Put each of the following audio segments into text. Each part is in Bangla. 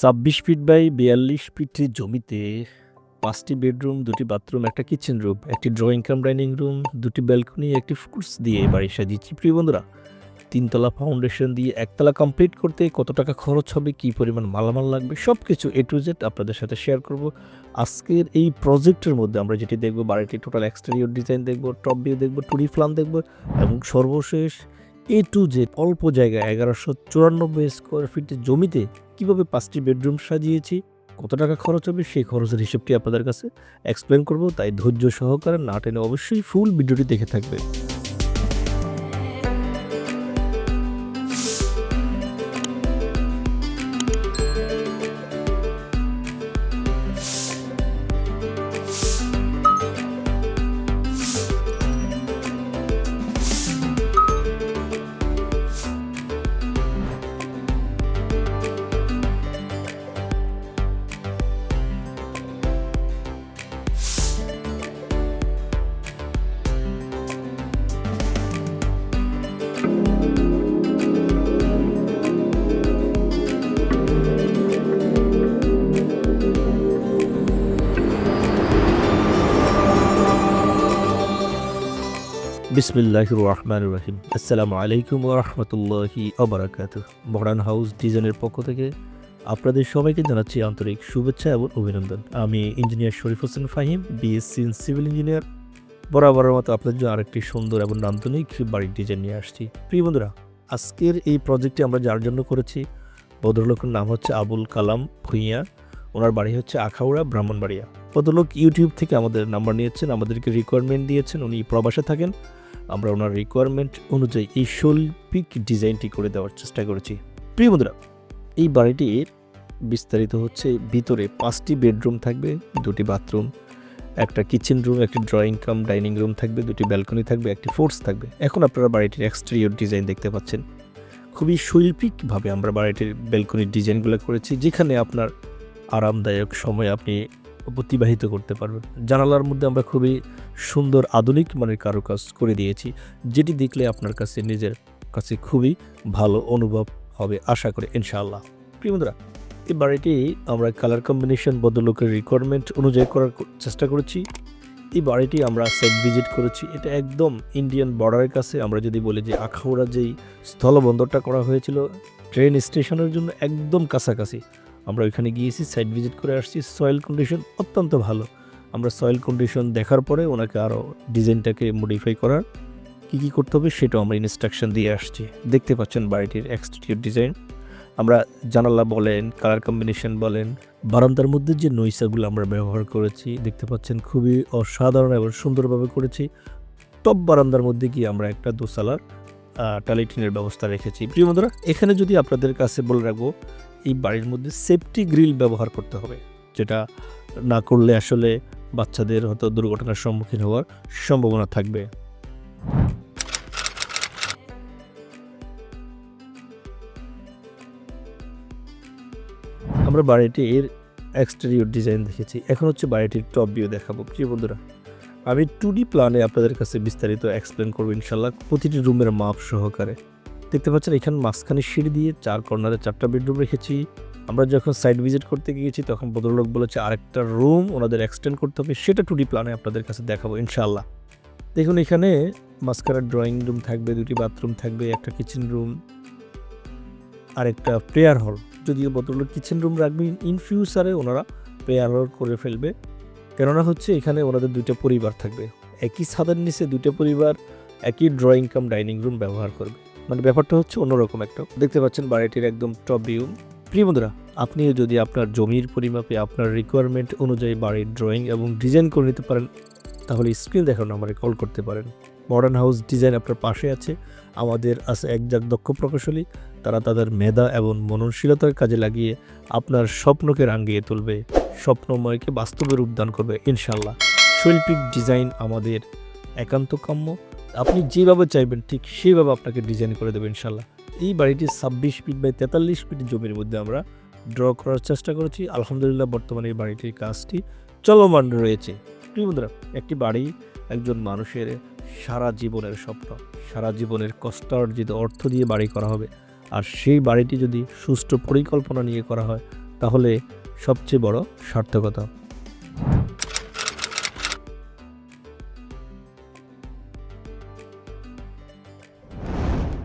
ছাব্বিশ ফিট বাই বিয়াল্লিশ ফিটের জমিতে পাঁচটি বেডরুম দুটি বাথরুম একটা কিচেন রুম একটি ড্রয়িং কাম ডাইনিং রুম দুটি ব্যালকনি একটি ফুডস দিয়ে বাড়ি সাজিয়েছি। প্রিয় বন্ধুরা, তিনতলা ফাউন্ডেশন দিয়ে একতলা কমপ্লিট করতে কত টাকা খরচ হবে, কী পরিমাণ মালামাল লাগবে সব কিছু এ টু জেড আপনাদের সাথে শেয়ার করব। আজকের এই প্রজেক্টের মধ্যে আমরা যেটি দেখব বাড়িটি টোটাল এক্সটেরিয়র ডিজাইন দেখব টপ ভিউ দেখব টুরি প্ল্যান দেখব এবং সর্বশেষ এ টু জেড অল্প জায়গায় এগারোশো চুরানব্বই স্কোয়ার ফিটের জমিতে কীভাবে পাঁচটি বেডরুম সাজিয়েছি, কত টাকা খরচ হবে সেই খরচের হিসেবটি আপনাদের কাছে? এক্সপ্লেন করব, তাই ধৈর্য সহকারে না টেনে অবশ্যই ফুল ভিডিওটি দেখে থাকবে বিসমিল্লাহ রহমান রহিম আসসালামু আলাইকুম রহমতুল্লাহি আবরাকাত মডার্ন হাউস ডিজাইনের পক্ষ থেকে আপনাদের সবাইকে জানাচ্ছি আন্তরিক শুভেচ্ছা এবং অভিনন্দন। আমি engineer Sharif Hossain Fahim BSc in civil engineer বরাবরের মতো আপনাদের জন্য আরেকটি সুন্দর এবং নান্দনিক বাড়ির ডিজাইন নিয়ে আসছি। প্রিয় বন্ধুরা, আজকের এই প্রজেক্টটি আমরা যার জন্য করেছি? ভদ্রলোকের নাম হচ্ছে আবুল কালাম ভুইয়া। ওনার বাড়ি হচ্ছে আখাউড়া, ব্রাহ্মণবাড়িয়া। ভদ্রলোক ইউটিউব থেকে আমাদের নাম্বার নিয়েছেন, আমাদেরকে রিকোয়ারমেন্ট দিয়েছেন, উনি প্রবাসে থাকেন। আমরা ওনার রিকোয়ারমেন্ট অনুযায়ী এই শৈল্পিক ডিজাইনটি করে দেওয়ার চেষ্টা করেছি। প্রিয় বন্ধুরা, এই বাড়িটির বিস্তারিত হচ্ছে ভিতরে পাঁচটি বেডরুম থাকবে, দুটি বাথরুম একটা কিচেন রুম একটি ড্রয়িং কাম ডাইনিং রুম থাকবে, দুটি ব্যালকনি থাকবে, একটি ফোর্স থাকবে। এখন আপনারা বাড়িটির এক্সটেরিয়র ডিজাইন দেখতে পাচ্ছেন। খুবই শৈল্পিকভাবে আমরা বাড়িটির ব্যালকনির ডিজাইনগুলো করেছি, যেখানে আপনার আরামদায়ক সময় আপনি অতিবাহিত করতে পারবেন। জানালার মধ্যে আমরা খুবই সুন্দর আধুনিক মানের কারুকাজ করে দিয়েছি, যেটি দেখলে আপনার কাছে, নিজের কাছে খুবই ভালো অনুভব হবে, আশা করে, ইনশাআল্লাহ। প্রিয় বন্ধুরা এই বাড়িটি আমরা কালার কম্বিনেশন বদলোকের রিকোয়ারমেন্ট অনুযায়ী করার চেষ্টা করেছি। এই বাড়িটি আমরা সাইট ভিজিট করেছি। এটা একদম ইন্ডিয়ান বর্ডারের কাছে। আমরা যদি বলি যে আখাউড়া যেই স্থলবন্দরটা করা হয়েছিল ট্রেন স্টেশনের জন্য একদম কাছাকাছি। আমরা ওইখানে গিয়েছি সাইট ভিজিট করে আসছি। সয়েল কন্ডিশন অত্যন্ত ভালো। আমরা সয়েল কন্ডিশন দেখার পরে ওনাকে আরও ডিজাইনটাকে মডিফাই করার কী কী করতে হবে সেটাও আমরা ইনস্ট্রাকশন দিয়ে আসছি। দেখতে পাচ্ছেন বাড়িটির এক্সটেরিয়র ডিজাইন আমরা জানালা বলেন কালার কম্বিনেশন বলেন, বারান্দার মধ্যে যে নৈসাগুলো আমরা ব্যবহার করেছি, দেখতে পাচ্ছেন খুবই অসাধারণ এবং সুন্দরভাবে করেছি। টপ বারান্দার মধ্যে গিয়ে আমরা একটা দোসালার টালিটিনের ব্যবস্থা রেখেছি। প্রিয় বন্ধুরা, এখানে যদি আপনাদের কাছে বলে রাখব, এই বাড়ির মধ্যে সেফটি গ্রিল ব্যবহার করতে হবে, যেটা না করলে আসলে বাচ্চাদের হয়তো দুর্ঘটনার সম্মুখীন হওয়ার সম্ভাবনা থাকবে। আমরা বাড়িটির এক্সটেরিয়র ডিজাইন দেখেছি। এখন হচ্ছে বাড়িটির টপ ভিউ দেখাবো। প্রিয় বন্ধুরা, আমি টু ডি প্ল্যানে আপনাদের কাছে বিস্তারিত এক্সপ্লেন করব ইনশাল্লাহ প্রতিটি রুমের মাপ সহকারে। দেখতে পাচ্ছেন এখানে মাঝখানে সিঁড়ি দিয়ে চার কর্নারে চারটা বেডরুম রেখেছি। আমরা যখন সাইট ভিজিট করতে গিয়েছি, তখন ভদ্রলোক বলেছে, আরেকটা রুম ওনাদের এক্সটেন্ড করতে হবে। সেটা টু ডি প্ল্যানে আপনাদের কাছে দেখাবো ইনশাল্লাহ দেখুন এখানে মাস্কারা ড্রয়িং রুম থাকবে, দুটি বাথরুম থাকবে, একটা কিচেন রুম আর একটা প্রেয়ার হল যদিও ভদ্রলোক কিচেন রুম রাখবেন ইন ফিউচারে ওনারা হল করে ফেলবে। কেননা হচ্ছে এখানে ওনাদের দুইটা পরিবার থাকবে। একই ছাদের নিচে দুইটা পরিবার একই ড্রয়িং কাম ডাইনিং রুম ব্যবহার করবে। মানে ব্যাপারটা হচ্ছে অন্যরকম একটা। দেখতে পাচ্ছেন বাড়িটির একদম টপ ভিউ প্রিয় বন্ধুরা, আপনিও যদি আপনার জমির পরিমাপে আপনার রিকোয়ারমেন্ট অনুযায়ী বাড়ির ড্রয়িং এবং ডিজাইন করে নিতে পারেন, তাহলে স্ক্রিন দেখানো আমাকে কল করতে পারেন। মডার্ন হাউস ডিজাইন আপনার পাশে আছে। আমাদের আছে একজাক দক্ষ প্রকৌশলী, তারা তাদের মেধা এবং মননশীলতার কাজে লাগিয়ে আপনার স্বপ্নকে রাঙ্গিয়ে তুলবে, স্বপ্নময়কে বাস্তবে রূপদান করবে ইনশাল্লাহ শৈল্পিক ডিজাইন আমাদের একান্ত কাম্য। আপনি যেভাবে চাইবেন, ঠিক সেইভাবে আপনাকে ডিজাইন করে দেবে ইনশাল্লাহ এই বাড়িটি ছাব্বিশ ফিট বাই তেতাল্লিশ ফিট জমির মধ্যে আমরা ড্র করার চেষ্টা করেছি। আলহামদুলিল্লাহ, বর্তমানে এই বাড়িটির কাজটি চলমান রয়েছে। প্রিয় বন্ধুরা, একটি বাড়ি, একজন মানুষের সারা জীবনের স্বপ্ন, সারা জীবনের কষ্টার্জিত অর্থ দিয়ে বাড়ি করা হবে, আর সেই বাড়িটি যদি সুষ্ঠু পরিকল্পনা নিয়ে করা হয়, তাহলে সবচেয়ে বড় সার্থকতা।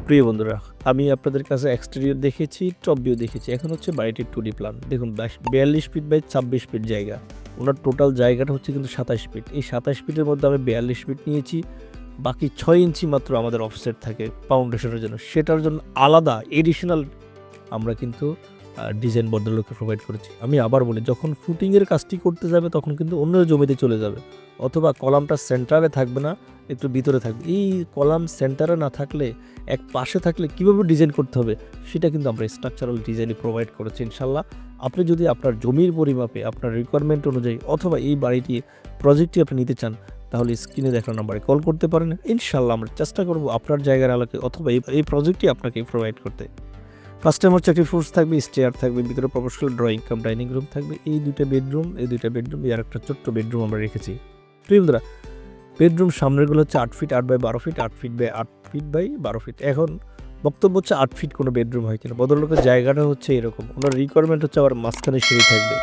প্রিয় বন্ধুরা, আমি আপনাদের কাছে এক্সটেরিয়র দেখেছি টপ ভিউ দেখেছি এখন হচ্ছে বাড়িটির টু ডি প্ল্যান দেখুন বিয়াল্লিশ ফিট বাই ছাব্বিশ ফিট জায়গা। ওনার টোটাল জায়গাটা হচ্ছে কিন্তু সাতাশ ফিট এই সাতাশ ফিটের মধ্যে আমি বিয়াল্লিশ ফিট নিয়েছি, বাকি ছয় ইঞ্চি মাত্র আমাদের অফসেট থাকে ফাউন্ডেশনের জন্য। সেটার জন্য আলাদা এডিশনাল আমরা কিন্তু ডিজাইন বর্ডারলোকে প্রোভাইড করেছি। আমি আবার বলি, যখন ফুটিংয়ের কাজটি করতে যাবে, তখন কিন্তু অন্য জমিতে চলে যাবে। অথবা কলামটা সেন্টারে থাকবে না একটু ভিতরে থাকবে এই কলাম সেন্টারে না থাকলে, এক পাশে থাকলে কীভাবে ডিজাইন করতে হবে, সেটা কিন্তু আমরা স্ট্রাকচারাল ডিজাইনে প্রোভাইড করেছি ইনশাল্লাহ আপনি যদি আপনার জমির পরিমাপে, আপনার রিকোয়ারমেন্ট অনুযায়ী অথবা এই বাড়িটি প্রজেক্টটি আপনি নিতে চান, তাহলে স্ক্রিনে দেখানো নাম্বারে কল করতে পারেন। ইনশাল্লাহ আমরা চেষ্টা করব আপনার জায়গার আলোকে অথবা এই প্রজেক্টটি আপনাকে প্রোভাইড করতে। ফার্স্ট টাইম হচ্ছে একটি ফোর্স থাকবে স্টেয়ার থাকবে, ভিতরে professional drawing cum dining room থাকবে। এই দুইটা বেডরুম এই দুইটা বেডরুম আর একটা ছোট্ট বেডরুম আমরা রেখেছি। প্রিয় বন্ধুরা বেডরুম সামনেরগুলো হচ্ছে আট ফিট, আট বাই বারো ফিট, আট ফিট বাই আট ফিট বাই বারো ফিট। এখন বক্তব্য হচ্ছে আট ফিট কোনো বেডরুম হয় কিনা, ভদ্রলোকের জায়গাটা হচ্ছে এরকম। ওনার রিকোয়ারমেন্ট হচ্ছে আবার মাঝখানে সিঁড়ি থাকবে।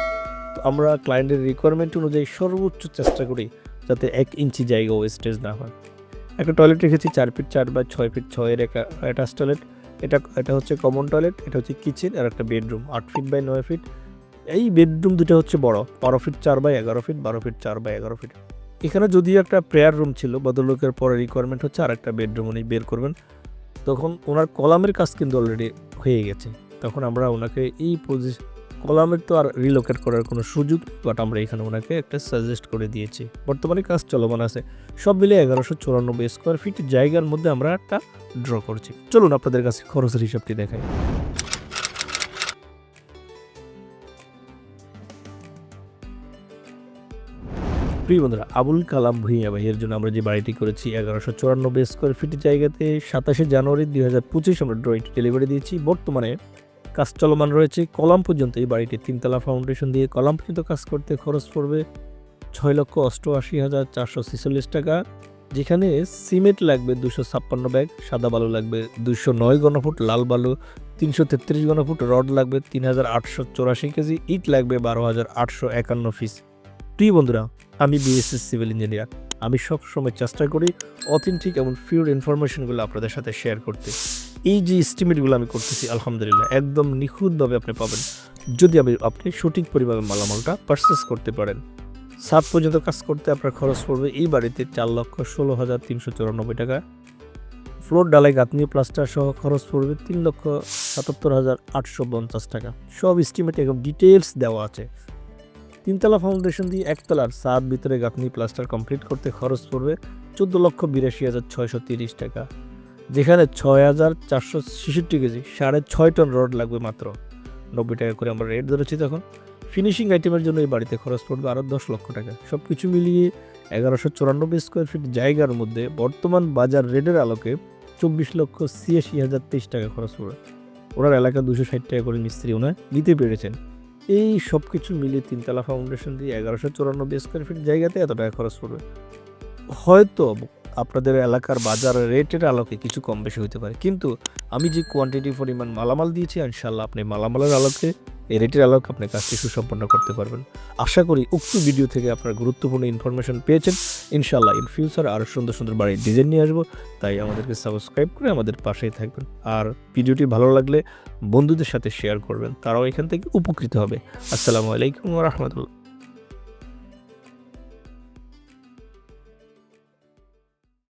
তো আমরা ক্লায়েন্টের রিকোয়ারমেন্ট অনুযায়ী সর্বোচ্চ চেষ্টা করি যাতে এক ইঞ্চি জায়গা ওয়েস্টেজ না হয়। একটা টয়লেট রেখেছি চার ফিট চার বা ছয় ফিট ছয়ের একটা অ্যাটাচ টয়লেট এটা এটা হচ্ছে কমন টয়লেট এটা হচ্ছে কিচেন আর একটা বেডরুম আট ফিট বাই নয় ফিট। এই বেডরুম দুটো হচ্ছে বড়, বারো ফিট চার বাই এগারো ফিট, বারো ফিট চার বাই এগারো ফিট। এখানে যদিও একটা প্রেয়ার রুম ছিল, ভদ্রলোকের পরে রিকোয়ারমেন্ট হচ্ছে আর একটা বেডরুম উনি বের করবেন। তখন ওনার কলামের কাজ কিন্তু অলরেডি হয়ে গেছে। তখন আমরা ওনাকে এই পজিশন কলামের তো আর রিলোকেট করার কোনো সুযোগ বাট আমরা এখানে ওনাকে একটা সাজেস্ট করে দিয়েছি। বর্তমানে কাজ চলমান আছে। সব মিলে এগারোশো চুরানব্বই স্কোয়ার ফিট জায়গার মধ্যে আমরা একটা ড্র করছি। চলুন আপনাদের কাছে খরচের হিসাবটি দেখাই। প্রিয় বন্ধুরা, আবুল কালাম ভুঁইয়া ভাইয়ের জন্য আমরা যে বাড়িটি করেছি, এগারোশো চুরানব্বই স্কোয়ার ফিটের জায়গাতে, সাতাশে জানুয়ারি দুই হাজার পঁচিশ আমরা ড্রয়িংটি ডেলিভারি দিয়েছি। বর্তমানে কাজ চলমান রয়েছে, কলাম পর্যন্ত এই বাড়িটি তিনতলা ফাউন্ডেশন দিয়ে কলাম পর্যন্ত কাজ করতে খরচ পড়বে ছয় লক্ষ অষ্টআশি হাজার চারশো ছেচল্লিশ টাকা, যেখানে সিমেন্ট লাগবে দুশো ছাপ্পান্ন ব্যাগ, সাদা বালু লাগবে দুশো নয় গণফুট লাল বালু তিনশো তেত্রিশ গণফুট রড লাগবে তিন হাজার আটশো চৌরাশি কেজি, ইট লাগবে বারো হাজার আটশো একান্ন পিস প্রিয় বন্ধুরা, আমি বিএসএস সিভিল ইঞ্জিনিয়ার আমি সব সময় চেষ্টা করি অথেন্টিক এবং ফিউর ইনফরমেশনগুলো আপনাদের সাথে শেয়ার করতে। এই যে এস্টিমেটগুলো আমি করতেছি, আলহামদুলিল্লাহ, একদম নিখুঁতভাবে আপনি পাবেন। যদি আমি, আপনি সঠিক পরিমাণে মালামালটা পারচেস করতে পারেন। সাত পর্যন্ত কাজ করতে আপনার খরচ পড়বে এই বাড়িতে চার লক্ষ ষোলো হাজার তিনশো চুরানব্বই টাকা। ফ্লোর ডালাই গাঁথনি প্লাস্টার সহ খরচ পড়বে তিন লক্ষ সাতাত্তর হাজার আটশো পঞ্চাশ টাকা। সব এস্টিমেট একদম ডিটেলস দেওয়া আছে। তিনতলা ফাউন্ডেশন দিয়ে একতলার সাত ভিতরে গাঁথনি প্লাস্টার কমপ্লিট করতে খরচ পড়বে চোদ্দ লক্ষ বিরাশি হাজার ছয়শো তিরিশ টাকা, যেখানে ছয় হাজার চারশো ছেষট্টি কেজি, সাড়ে ছয় টন রড লাগবে মাত্র। নব্বই টাকা করে আমরা রেট ধরেছি তখন। ফিনিশিং আইটেমের জন্য এই বাড়িতে খরচ পড়বে আরও দশ লক্ষ টাকা। সব কিছু মিলিয়ে এগারোশো চুরানব্বই স্কোয়ার ফিট জায়গার মধ্যে বর্তমান বাজার রেটের আলোকে চব্বিশ লক্ষ ছিয়াশি হাজার তেইশ টাকা খরচ পড়বে। ওনার এলাকা দুশো ষাট টাকা করে মিস্ত্রি ওনার নিতে পেরেছেন। এই সব কিছু মিলিয়ে তিনতলা ফাউন্ডেশন দিয়ে এগারোশো চুরানব্বই স্কোয়ার ফিট জায়গাতে এত টাকা খরচ পড়বে। হয়তো আপনাদের এলাকার বাজার রেটের আলোকে কিছু কম বেশি হতে পারে, কিন্তু আমি যে কোয়ান্টিটি পরিমাণ মালামাল দিয়েছি ইনশাল্লাহ আপনি মালামালের আলোকে এই রেটের আলোক আপনি কাজটি সুসম্পন্ন করতে পারবেন। আশা করি উক্ত ভিডিও থেকে আপনার গুরুত্বপূর্ণ ইনফরমেশন পেয়েছেন। ইনশাল্লাহ ইন ফিউচার আরও সুন্দর সুন্দর বাড়ির ডিজাইন নিয়ে আসব। তাই আমাদেরকে সাবস্ক্রাইব করে আমাদের পাশেই থাকবেন। আর ভিডিওটি ভালো লাগলে বন্ধুদের সাথে শেয়ার করবেন। তারাও এখান থেকে উপকৃত হবে। আসসালামু আলাইকুম রহমতুল্লাহ।